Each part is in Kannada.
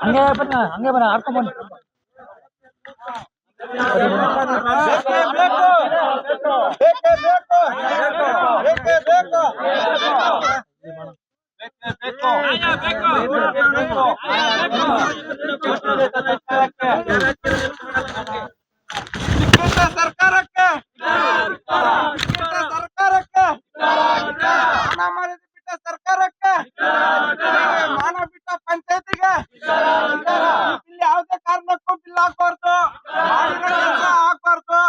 ಹಂಗೆ ಬನ್ನ ಹಂಗೆ ಬನ್ನ ಹಾರ್ಕೊಂಡ್ ಬನ್ನಿ. ಬಿಟ್ಟ ಸರ್ಕಾರಕ್ಕೆ ಬಿಟ್ಟ ಸರ್ಕಾರಕ್ಕೆ ಹಣ ಮಾಡಿದ ಬಿಟ್ಟ ಸರ್ಕಾರಕ್ಕೆ ಮಾನ ಬಿಟ್ಟ ಪಂಚಾಯತಿಗೆ ಇಲ್ಲಿ ಯಾವುದೇ ಕಾರಣಕ್ಕೂ ಬಿಲ್ ಹಾಕ್ಬಾರ್ದು ಮಾಡಿರೋ ಕೆಲಸ ಹಾಕ್ಬಾರ್ದು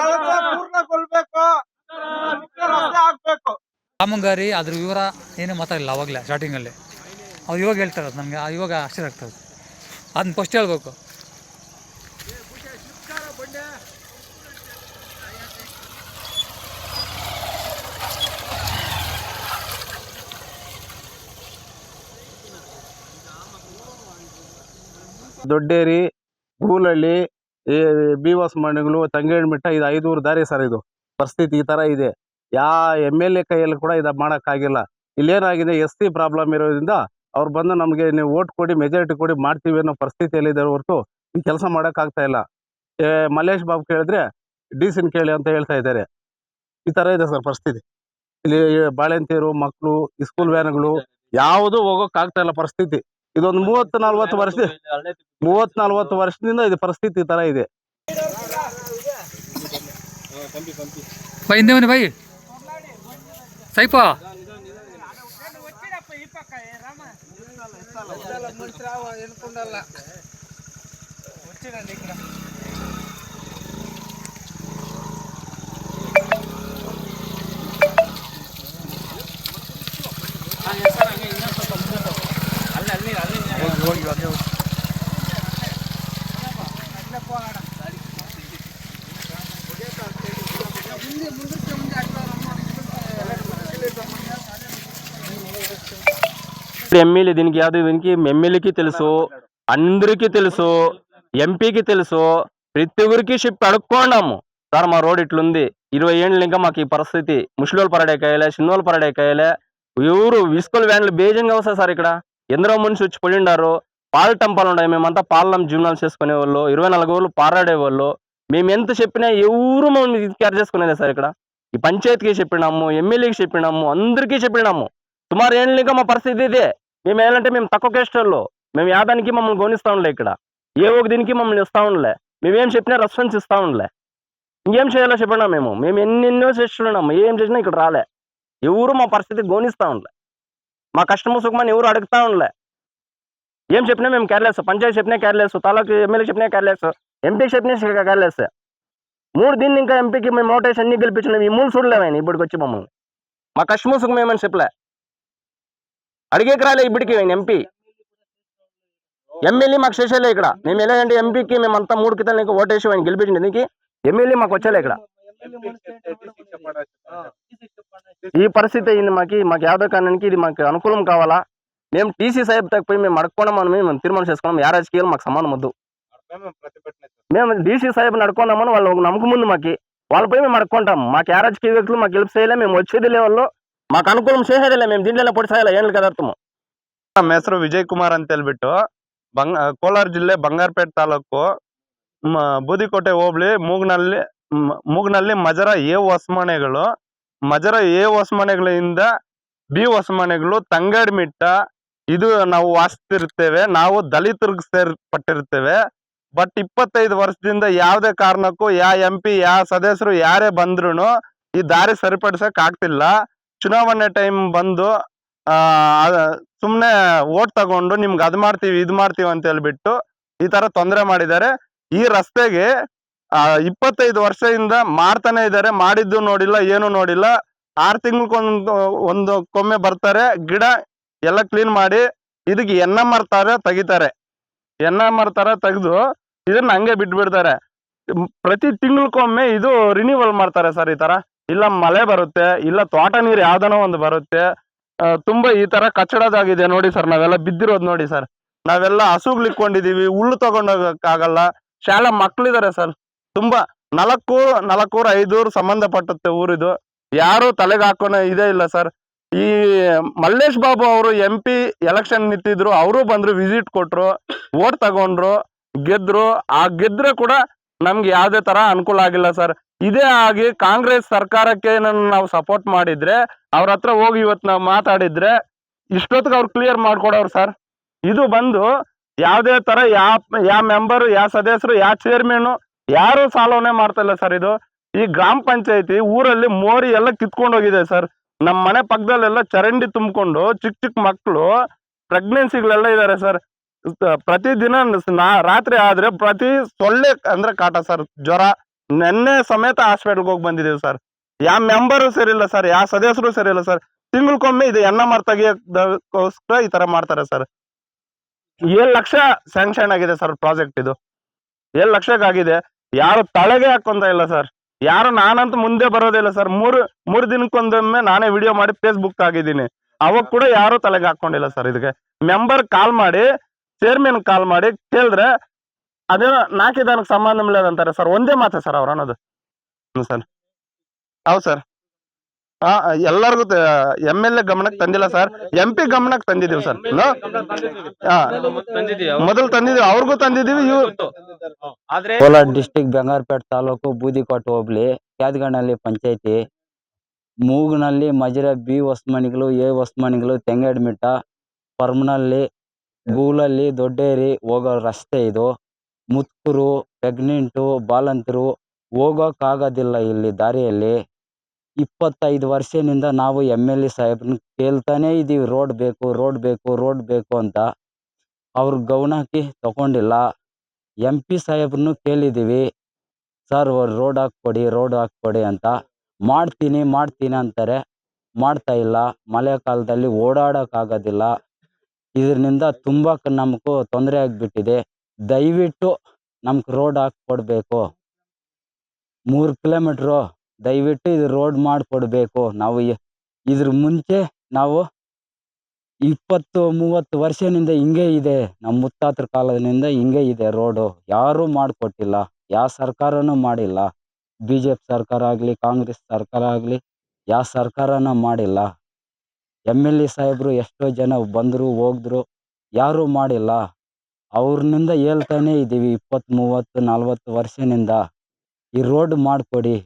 ಕೆಲಸ ಪೂರ್ಣಗೊಳ್ಬೇಕು ಮುಖ್ಯ ರಸ್ತೆ ಆಗ್ಬೇಕು ಕಾಮಗಾರಿ ಅದ್ರ ವಿವರ ಏನೂ ಮಾತಾಡಿಲ್ಲ ಅವಾಗಲೇ ಸ್ಟಾರ್ಟಿಂಗಲ್ಲಿ ಅವ್ರು ಇವಾಗ ಹೇಳ್ತಾರೆ ಅದು ನಮಗೆ ಇವಾಗ ಆಶ್ಚರ್ಯ ಆಗ್ತದೆ ಅದನ್ನ ಫಸ್ಟ್ ಹೇಳ್ಬೇಕು. ದೊಡ್ಡೇರಿ ಗೂಲಹಳ್ಳಿ ಬಿ ವಾಸ್ ಮನೆಗಳು ತಂಗೇಳ್ಮಿಟ್ಟ, ಇದು ಐದೂರು ದಾರಿ ಸರ್ ಇದು. ಪರಿಸ್ಥಿತಿ ಈ ತರ ಇದೆ. ಯಾ ಎಂ ಎಲ್ ಎ ಕೈಯಲ್ಲಿ ಕೂಡ ಇದು ಮಾಡೋಕ್ಕಾಗಿಲ್ಲ. ಇಲ್ಲೇನಾಗಿದೆ ಎಸ್ ಸಿ ಪ್ರಾಬ್ಲಮ್ ಇರೋದ್ರಿಂದ ಅವ್ರು ಬಂದು ನಮಗೆ ನೀವು ಓಟ್ ಕೊಡಿ ಮೆಜಾರಿಟಿ ಕೊಡಿ ಮಾಡ್ತೀವಿ ಅನ್ನೋ ಪರಿಸ್ಥಿತಿಯಲ್ಲಿದ್ದಾರೆ ಹೊರತು ಈ ಕೆಲಸ ಮಾಡೋಕ್ಕಾಗ್ತಾ ಇಲ್ಲ. ಏ, ಮಲ್ಲೇಶ್ ಬಾಬು ಕೇಳಿದ್ರೆ ಡಿ ಸಿನ್ ಕೇಳಿ ಅಂತ ಹೇಳ್ತಾ ಇದ್ದಾರೆ. ಈ ತರ ಇದೆ ಸರ್ ಪರಿಸ್ಥಿತಿ. ಇಲ್ಲಿ ಬಾಳೆಂತೀರು ಮಕ್ಕಳು ಸ್ಕೂಲ್ ವ್ಯಾನ್ಗಳು ಯಾವುದು ಹೋಗೋಕ್ಕಾಗ್ತಾ ಇಲ್ಲ ಪರಿಸ್ಥಿತಿ. ಇದೊಂದು ಮೂವತ್ತು ನಲ್ವತ್ತು ವರ್ಷ ಮೂವತ್ ನಲ್ವತ್ತು ವರ್ಷದಿಂದ ಇದು ಪರಿಸ್ಥಿತಿ ಈ ತರ ಇದೆ. ಬೈ ಹಿಂದೆ ಬನ್ನಿ ಬೈ ಸೈಪ ఎమ్మెల్యే దీనికి యాదు దీనికి ఎమ్మెల్యేకి తెలుసు అందరికీ తెలుసు ఎంపీకి తెలుసు ప్రతి ఊరికి చెప్పి అడుక్కోండాము. సార్ మా రోడ్ ఇట్లుంది. ఇరవై ఏళ్ళు ఇంకా మాకు ఈ పరిస్థితి. ముసలోళ్ళు పరడేకాయలే చిన్నోళ్ళు పరడేకాయలే ఎవరు విస్కోల్ వ్యాన్లు బేజంగా వస్తాయి సార్ ఇక్కడ. ఎందరో మనిషి వచ్చి పడి ఉండారు. పాల టంపాలు ఉన్నాయి. మేమంతా పాలనం జీవనాలు చేసుకునేవాళ్ళు. ఇరవై నాలుగు రోజులు పారాడే వాళ్ళు మేము ఎంత చెప్పినా ఎవరు మమ్మల్ని కేర్ చేసుకునేది సార్ ఇక్కడ. ఈ పంచాయతీకి చెప్పినాము ఎమ్మెల్యేకి చెప్పినాము అందరికీ చెప్పినాము. సుమారు ఏళ్ళు ఇంకా మా పరిస్థితి ఇదే. మేము ఏంటంటే మేము తక్కువ కేస్టర్లో మేము యాదానికి మమ్మల్ని గోనిస్తా ఉండలే ఇక్కడ. ఏ ఒక దీనికి మమ్మల్ని ఇస్తా ఉండలే. మేమేం చెప్పినా రెస్పాన్స్ ఇస్తా ఉండలే. ఇంకేం చేయాలో చెప్పినా మేము? మేము ఎన్నెన్నో చేస్తున్నాము ఏం చేసినా ఇక్కడ రాలే. ఎవరు మా పరిస్థితి గోనిస్తా ఉండలే. మా కష్టము సుఖమని ఎవరు అడుగుతా ఉండలే. ఏం చెప్పినా మేము కేర్లెస్ పంచాయతీ చెప్పినా కేర్లెస్ తాలూకు ఎమ్మెల్యే చెప్పినా కేర్లెస్ ఎంపీ చెప్పినా కేర్లెస్ మూడు దీన్ని ఇంకా ఎంపీకి మేము నోటేషన్ అన్ని గెలిపించినాం. ఈ మూడు చూడలేమని ఇప్పటికి వచ్చి మమ్మల్ని. మా కష్టము సుఖం ఏమని చెప్పలే? అడిగేకి రాలే ఇప్పటికి ఆయన ఎంపీ ఎమ్మెల్యే మాకు చేసేలే ఇక్కడ. మేము ఎలాగంటే ఎంపీకి మేము అంతా మూడు కితాలు నీకు ఓటేసి ఆయన గెలిపించింది. దీనికి ఎమ్మెల్యే మాకు వచ్చేలే ఇక్కడ. ఈ పరిస్థితి అయింది మాకు. మాకు యాదవ్ కాలానికి ఇది మాకు అనుకూలం కావాలా? మేము టీసీ సాహెబ్ తగ్గిపోయి మేము అడుక్కోవడం అని మేము తీర్మానం చేసుకున్నాం. ఏ రాజకీయాలు మాకు సంబంధం వద్దు. మేము డీసీ సాహెబ్ అడుక్కున్నామని వాళ్ళు ఒక నమ్మకం ఉంది మాకు. వాళ్ళపై మేము అడుక్కుంటాం. మాకు ఏ రాజకీయ వ్యక్తులు మాకు గెలిపి చేయలే. మేము వచ్చేది లేవాళ్ళు మాకు అనుకూలం చేసేదిలే మేము దీంట్లో పొడి సాయాల ఏళ్ళు కదర్థము ನಮ್ಮ ಹೆಸರು ವಿಜಯ್ ಕುಮಾರ್ ಅಂತ ಹೇಳ್ಬಿಟ್ಟು ಬಂಗ ಕೋಲಾರ ಜಿಲ್ಲೆ ಬಂಗಾರಪೇಟೆ ತಾಲೂಕು ಮ- ಬೂದಿಕೋಟೆ ಹೋಬಳಿ ಮೂಗ್ನಲ್ಲಿ ಮ- ಮೂಗ್ನಲ್ಲಿ ಮಜರ ಎ ಹೊಸಮನೆಗಳು ಮಜರ ಎ ಹೊಸಮನೆಗಳಿಂದ ಬಿ ಹೊಸಮನೆಗಳು ತಂಗಡ್ಮಿಟ್ಟ ಇದು ನಾವು ವಾಸಿಸ್ತಿರ್ತೇವೆ ನಾವು ದಲಿತರಿಗೆ ಸೇರ್ಪಟ್ಟಿರ್ತೇವೆ ಬಟ್ ಇಪ್ಪತ್ತೈದು ವರ್ಷದಿಂದ ಯಾವುದೇ ಕಾರಣಕ್ಕೂ ಯಾ ಎಂ ಪಿ ಯಾ ಸದಸ್ಯರು ಯಾರೇ ಬಂದ್ರು ಈ ದಾರಿ ಸರಿಪಡಿಸಕ್ ಆಗ್ತಿಲ್ಲ ಚುನಾವಣೆ ಟೈಮ್ ಬಂದು, ಆ ಸುಮ್ನೆ ಓಟ್ ತಗೊಂಡು ನಿಮ್ಗೆ ಅದ್ ಮಾಡ್ತೀವಿ, ಇದ್ ಮಾಡ್ತೀವಿ ಅಂತ ಹೇಳ್ಬಿಟ್ಟು ಈ ತರ ತೊಂದರೆ ಮಾಡಿದ್ದಾರೆ. ಈ ರಸ್ತೆಗೆ ಇಪ್ಪತ್ತೈದು ವರ್ಷದಿಂದ ಮಾಡ್ತಾನೆ ಇದ್ದಾರೆ. ಮಾಡಿದ್ದು ನೋಡಿಲ್ಲ, ಏನು ನೋಡಿಲ್ಲ. ಆರ್ ತಿಂಗ್ಳಕ್ಕೊಂದು ಒಂದು ಕೊಮ್ಮೆ ಬರ್ತಾರೆ. ಗಿಡ ಎಲ್ಲ ಕ್ಲೀನ್ ಮಾಡಿ ಇದಕ್ಕೆ ಎನ್ನ ಮರ್ತಾರ ತೆಗಿತಾರೆ. ಎನ್ನ ಮರ್ತಾರ ತೆಗೆದು ಇದನ್ನ ಹಂಗೆ ಬಿಟ್ಬಿಡ್ತಾರೆ. ಪ್ರತಿ ತಿಂಗ್ಳಕ್ಕೊಮ್ಮೆ ಇದು ರಿನ್ಯೂವಲ್ ಮಾಡ್ತಾರೆ ಸರ್ ಈ ತರ. ಇಲ್ಲ ಮಳೆ ಬರುತ್ತೆ, ಇಲ್ಲ ತೋಟ ನೀರು ಯಾವ್ದನೋ ಒಂದು ಬರುತ್ತೆ. ತುಂಬಾ ಈ ತರ ಕಚ್ಚಡದಾಗಿದೆ ನೋಡಿ ಸರ್, ನಾವೆಲ್ಲ ಬಿದ್ದಿರೋದು ನೋಡಿ ಸರ್. ನಾವೆಲ್ಲ ಹಸುಗಳು ಇಟ್ಕೊಂಡಿದೀವಿ ಹುಲ್ಲು ತಗೊಂಡೋಗಕ್ಕಾಗಲ್ಲ. ಶಾಲಾ ಮಕ್ಳಿದಾರೆ ಸರ್. ತುಂಬಾ ನಾಲ್ಕು, ನಾಲ್ಕೂರು, ಐದೂರು ಸಂಬಂಧಪಟ್ಟತ್ತೆ ಊರಿದು. ಯಾರು ತಲೆಗೆ ಹಾಕೋಣ ಇದೇ ಇಲ್ಲ ಸರ್. ಈ ಮಲ್ಲೇಶ್ ಬಾಬು ಅವರು ಎಂ ಪಿ ಎಲೆಕ್ಷನ್ ನಿಂತಿದ್ರು, ಅವರು ಬಂದ್ರು ವಿಸಿಟ್ ಕೊಟ್ರು ಓಟ್ ತಗೊಂಡ್ರು, ಗೆದ್ರು. ಆ ಗೆದ್ರೆ ಕೂಡ ನಮ್ಗೆ ಯಾವ್ದೇ ತರ ಅನುಕೂಲ ಆಗಿಲ್ಲ ಸರ್. ಇದೇ ಆಗಿ ಕಾಂಗ್ರೆಸ್ ಸರ್ಕಾರಕ್ಕೆ ನಾವು ಸಪೋರ್ಟ್ ಮಾಡಿದ್ರೆ, ಅವ್ರ ಹತ್ರ ಹೋಗಿ ಇವತ್ತು ನಾವು ಮಾತಾಡಿದ್ರೆ ಇಷ್ಟೊತ್ತಿಗೆ ಅವ್ರು ಕ್ಲಿಯರ್ ಮಾಡ್ಕೊಡೋರು ಸರ್ ಇದು ಬಂದು ಯಾವುದೇ ತರ ಯಾ ಯಾ ಮೆಂಬರು ಯಾವ ಸದಸ್ಯರು ಯಾವ ಚೇರ್ಮನ್ ಯಾರು ಸಾಲವನ್ನೇ ಮಾಡ್ತಾ ಇಲ್ಲ ಸರ್ ಇದು. ಈ ಗ್ರಾಮ ಪಂಚಾಯತಿ ಊರಲ್ಲಿ ಮೋರಿ ಎಲ್ಲ ಕಿತ್ಕೊಂಡು ಹೋಗಿದೆ ಸರ್ ನಮ್ಮ ಮನೆ ಪಕ್ಕದಲ್ಲೆಲ್ಲ ಚರಂಡಿ ತುಂಬಿಕೊಂಡು ಚಿಕ್ಕ ಚಿಕ್ಕ ಮಕ್ಕಳು ಪ್ರೆಗ್ನೆನ್ಸಿಗಳೆಲ್ಲ ಇದ್ದಾರೆ ಸರ್ ಪ್ರತಿದಿನ ರಾತ್ರಿ ಆದ್ರೆ ಪ್ರತಿ ಸೊಳ್ಳೆ ಅಂದ್ರೆ ಕಾಟ ಸರ್ ಜ್ವರ ನೆನ್ನೆ ಸಮೇತ ಹಾಸ್ಪಿಟಲ್ಗೆ ಹೋಗಿ ಬಂದಿದ್ದೀವಿ ಸರ್ ಯಾವ ಮೆಂಬರು ಸರಿಯಿಲ್ಲ ಸರ್ ಯಾವ ಸದಸ್ಯರು ಸರಿಯಿಲ್ಲ ಸರ್ ತಿಂಗಳಕ್ಕೊಮ್ಮೆ ಇದು ಎನ್ನ ಮರ ತೆಗಿಯೋದಕ್ಕೋಸ್ಕರ ಈ ತರ ಮಾಡ್ತಾರೆ ಸರ್ ಏಳು ಲಕ್ಷ ಸ್ಯಾಂಕ್ಷನ್ ಆಗಿದೆ ಸರ್ ಪ್ರಾಜೆಕ್ಟ್ ಇದು. ಏಳು ಲಕ್ಷಕ್ಕಾಗಿದೆ ಯಾರು ತಲೆಗೆ ಹಾಕೊಂತ ಇಲ್ಲ ಸರ್ ಯಾರು ನಾನಂತೂ ಮುಂದೆ ಬರೋದಿಲ್ಲ ಸರ್ ಮೂರು ಮೂರು ದಿನಕ್ಕೊಂದೊಮ್ಮೆ ನಾನೇ ವಿಡಿಯೋ ಮಾಡಿ ಫೇಸ್ಬುಕ್ ಆಗಿದ್ದೀನಿ ಅವಾಗ ಕೂಡ ಯಾರು ತಲೆಗೆ ಹಾಕೊಂಡಿಲ್ಲ ಸರ್ ಇದಕ್ಕೆ. ಮೆಂಬರ್ ಕಾಲ್ ಮಾಡಿ ಚೇರ್ಮನ್ ಕಾಲ್ ಮಾಡಿ ಕೇಳಿದ್ರೆ ಅದೇನೋ ನಾಲ್ಕಿದನಕ್ಕೆ ಸಂಬಂಧ ಇಲ್ಲ ಅಂತಾರೆ ಸರ್. ಒಂದೇ ಮಾತ್ರ ಸರ್ ಅವ್ರು ಅನ್ನೋದು. ಹ್ಞೂ ಸರ್. ಹೌದು ಸರ್. ಹಾ ಎಲ್ಲರಿಗೂ ಎಂ ಎಲ್ ಎ ಗಮನಕ್ಕೆ ತಂದಿಲ್ಲ ಸರ್. ಎಂ ಪಿ ಗಮನಕ್ಕೆ ತಂದಿದ್ದೀವಿ ಸರ್. ಹಾ ಮೊದಲು ತಂದಿದ್ದೀವಿ ಅವ್ರಿಗೂ ತಂದಿದ್ದೀವಿ. ಕೋಲಾರ ಡಿಸ್ಟಿಕ್ ಬೆಂಗಾರಪೇಟೆ ತಾಲೂಕು ಬೂದಿಕೋಟೆ ಹೋಬಳಿ ಕ್ಯಾದ್ಗಣ್ಣಲ್ಲಿ ಪಂಚಾಯತಿ ಮೂಗ್ನಲ್ಲಿ ಮಜಿರ ಬಿ ಹೊಸ್ಮಣಿಗಳು ಎ ಹೊಸ್ಮಣಿಗಳು ತೆಂಗಡ್ಮಿಟ್ಟ ಪರ್ಮನಲ್ಲಿ ಗೂಲಲ್ಲಿ ದೊಡ್ಡೇರಿ ಹೋಗೋ ರಸ್ತೆ ಇದು. ಮುತ್ಕೂರು ಪ್ರೆಗ್ನೆಂಟು, ಬಾಲಂತರು ಹೋಗೋಕ್ಕಾಗೋದಿಲ್ಲ ಇಲ್ಲಿ ದಾರಿಯಲ್ಲಿ. ಇಪ್ಪತ್ತೈದು ವರ್ಷದಿಂದ ನಾವು ಎಂ ಎಲ್ ಎ ಸಾಹೇಬ್ರನ್ನ ಕೇಳ್ತಾನೇ ಇದ್ದೀವಿ, ರೋಡ್ ಬೇಕು ರೋಡ್ ಬೇಕು ರೋಡ್ ಬೇಕು ಅಂತ. ಅವ್ರ ಗಮನಕ್ಕೆ ತಗೊಂಡಿಲ್ಲ. ಎಂ ಪಿ ಸಾಹೇಬ್ರನ್ನು ಕೇಳಿದ್ದೀವಿ, ಸರ್, ರೋಡ್ ಹಾಕ್ಕೊಡಿ ರೋಡ್ ಹಾಕ್ಕೊಡಿ ಅಂತ. ಮಾಡ್ತೀನಿ ಮಾಡ್ತೀನಿ ಅಂತಾರೆ. ಮಾಡ್ತಾ ಇಲ್ಲ. ಮಳೆಗಾಲದಲ್ಲಿ ಓಡಾಡೋಕ್ಕಾಗೋದಿಲ್ಲ ಇದರಿಂದ ತುಂಬ ನಮಗೂ ತೊಂದರೆ ಆಗಿಬಿಟ್ಟಿದೆ. ದಯವಿಟ್ಟು ನಮ್ಗೆ ರೋಡ್ ಹಾಕ್ಕೊಡ್ಬೇಕು ಮೂರು ಕಿಲೋಮೀಟ್ರು ದಯವಿಟ್ಟು ಇದು ರೋಡ್ ಮಾಡಿಕೊಡ್ಬೇಕು ನಾವು ಇದ್ರ ಮುಂಚೆ ನಾವು ಇಪ್ಪತ್ತು, ಮೂವತ್ತು ವರ್ಷದಿಂದ ಹಿಂಗೆ ಇದೆ. ನಮ್ಮ ಮುತ್ತಾತರ ಕಾಲದಿಂದ ಹಿಂಗೆ ಇದೆ ರೋಡು ಯಾರೂ ಮಾಡಿಕೊಟ್ಟಿಲ್ಲ ಯಾವ ಸರ್ಕಾರನೂ ಮಾಡಿಲ್ಲ. ಬಿ ಜೆ ಪಿ ಸರ್ಕಾರ ಆಗಲಿ, ಕಾಂಗ್ರೆಸ್ ಸರ್ಕಾರ ಆಗಲಿ ಯಾವ ಸರ್ಕಾರನೂ ಮಾಡಿಲ್ಲ. ಎಂ ಎಲ್ ಎ ಸಾಹೇಬರು ಎಷ್ಟೋ ಜನ ಬಂದರು ಹೋದ್ರು ಯಾರೂ ಮಾಡಿಲ್ಲ. ಅವ್ರನಿಂದ ಹೇಳ್ತಾನೆ ಇದ್ದೀವಿ ಇಪ್ಪತ್ತು ಮೂವತ್ತು ನಲ್ವತ್ತು ವರ್ಷದಿಂದ ಈ ರೋಡ್ ಮಾಡಿಕೊಡಿ.